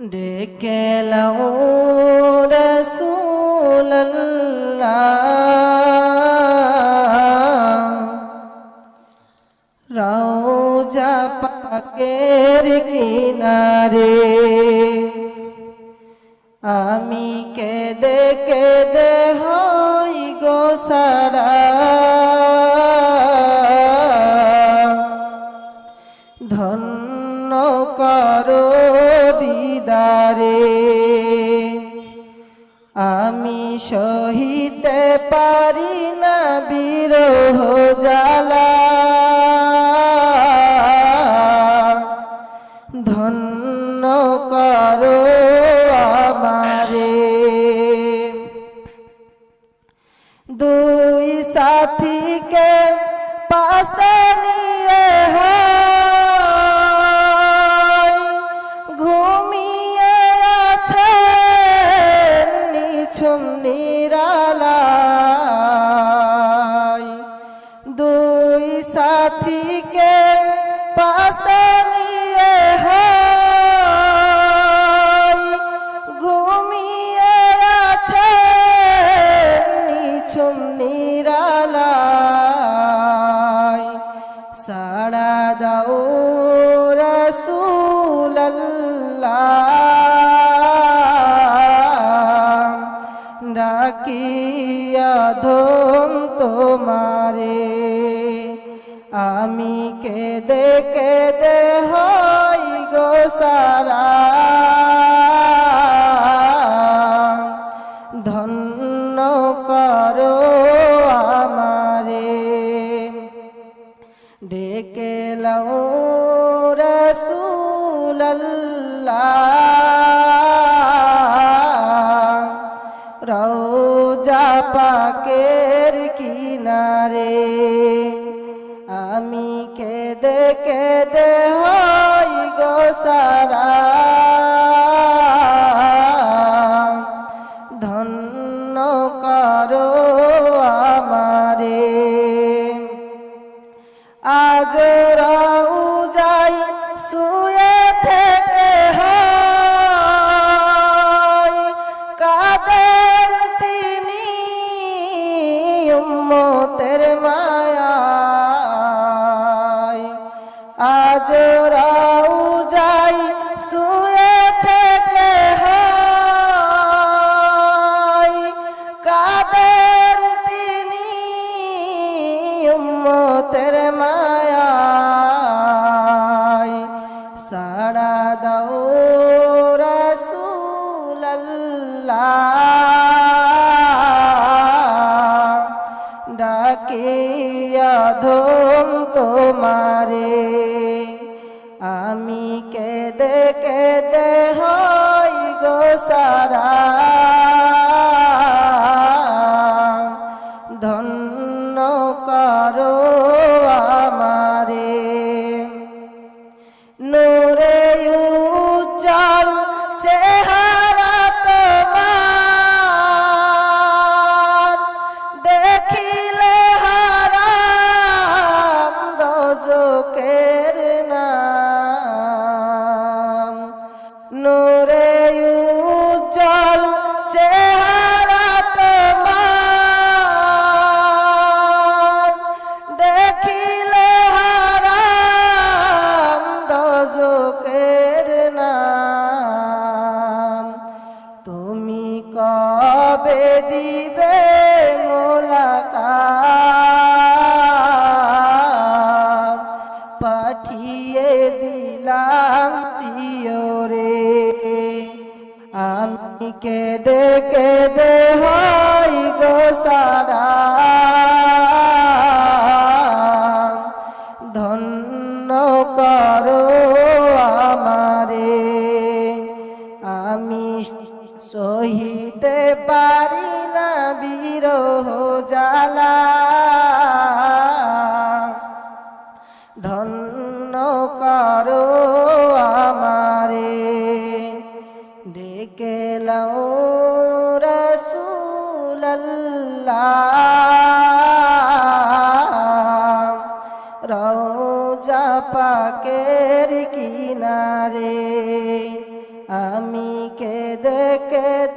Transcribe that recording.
ডেকে পাকের কিনারে আমি কেদে কেদে হই গো সারা। ধন্য করো দিদারে আমি সহিতে পারি না বিরহ জ্বালা। ধন্য করো আমারে। দুই সাথীকে সাড়া দাও রসুল্লাহ ডাকিয়া ধোম তোমারে। আমি কেদে কেদে হই গো সারা। ডেকে লও রসুল্লাহ রওজা পাকের কিনারে আমি কেদে কেদে হই আজ রাউ শুয়ে থেকে কাদের তিনি উম্মতের মায়ায়? আজ ডাকিয়া ধোম তোমারে। আমি কেদে কেদে হই গো সারা আমি কেদে কেদে হই গো সারা। ধন্য করো আমারে। আমি সহিতে পারি না বিরহ জ্বালা। পাকের কিনারে আমি কে কেঁদে